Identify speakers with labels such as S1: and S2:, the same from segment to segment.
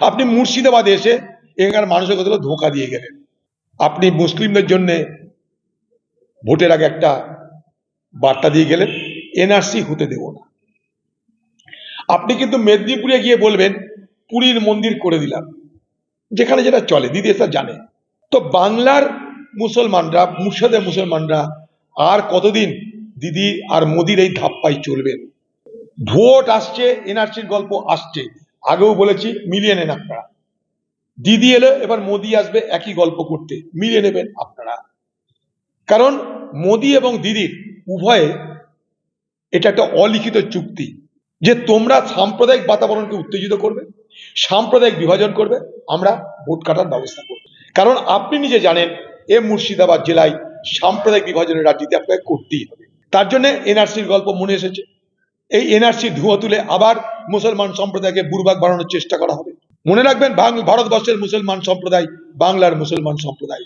S1: আপনি মুর্শিদাবাদে এসে এখানকার মানুষের কতগুলো ধোকা দিয়ে গেলেন। আপনি মুসলিমদের জন্য ভোটের আগে একটা বার্তা দিয়ে গেলেন, এনআরসি হতে দেব না। আপনি কিন্তু মেদিনীপুরে গিয়ে বলবেন, পুরীর মন্দির করে দিলাম। যেখানে যেটা চলে দিদি এটা জানে। তো বাংলার মুসলমানরা মুর্শিদের মুসলমানরা আর কতদিন দিদি আর মোদির এই ধাপ্পাই চলবেন? ভোট আসছে, এনআরসির গল্প আসছে। আগেও বলেছি, মিলিয়ে নেন আপনারা। দিদি এলো এবার মোদি আসবে একই গল্প করতে, মিলিয়ে নেবেন আপনারা। কারণ মোদি এবং দিদির উভয়ে এটা একটা অলিখিত চুক্তি যে তোমরা সাম্প্রদায়িক বাতাবরণকে উত্তেজিত করবে, সাম্প্রদায়িক বিভাজন করবে, আমরা ভোট কাটার ব্যবস্থা করব। কারণ আপনি নিজে জানেন, এ মুর্শিদাবাদ জেলায় সাম্প্রদায়িক বিভাজনের রাজনীতি আপনাকে করতেই হবে। তার জন্য এনআরসির গল্প মনে এসেছে। এই এনআরসি ধুয়ো তুলে আবার মুসলমান সম্প্রদায়কে বুরবাগ বাড়ানোর চেষ্টা করা হবে। মনে রাখবেন ভারতবর্ষের মুসলমান সম্প্রদায় বাংলার মুসলমান সম্প্রদায়।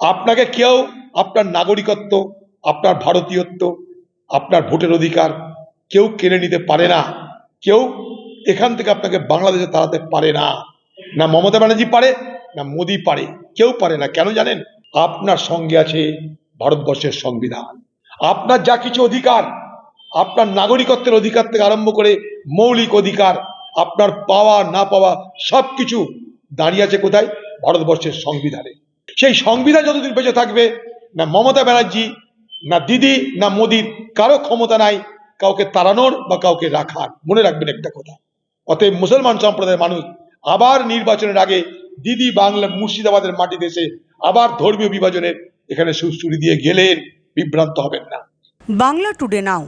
S1: আপনাকে কেউ আপনার নাগরিকত্ব, আপনার ভারতীয়ত্ব, আপনার ভোটের অধিকার কেউ কেড়ে নিতে পারে না। কেউ এখান থেকে আপনাকে বাংলাদেশে তাড়াতে পারে না। না মমতা ব্যানার্জি পারে, না মোদি পারে, কেউ পারে না। কেন জানেন? আপনার সঙ্গে আছে ভারতবর্ষের সংবিধান। আপনার যা কিছু অধিকার আপনার নাগরিকত্বের অধিকার থেকে আরম্ভ করে মৌলিক অধিকার, আপনার পাওয়া, না পাওয়া সবকিছু দাঁড়িয়ে আছে কোথায়? ভারতবর্ষের সংবিধানে। সেই সংবিধান যতদিন বেঁচে থাকবে, না মমতা ব্যানার্জি, না দিদি, না মোদির কারও ক্ষমতা নাই, কাউকে তাড়ানোর বা কাউকে রাখার। মনে রাখবেন একটা কথা, অতএব মুসলমান সম্প্রদায়ের মানুষ আবার নির্বাচনের আগে দিদি বাংলা মুর্শিদাবাদের মাটি দেশে আবার ধর্মীয় বিভাজনের এখানে সুশ্রুতি দিয়ে গেলেন, বিভ্রান্ত হবেন না।
S2: Bangla today now.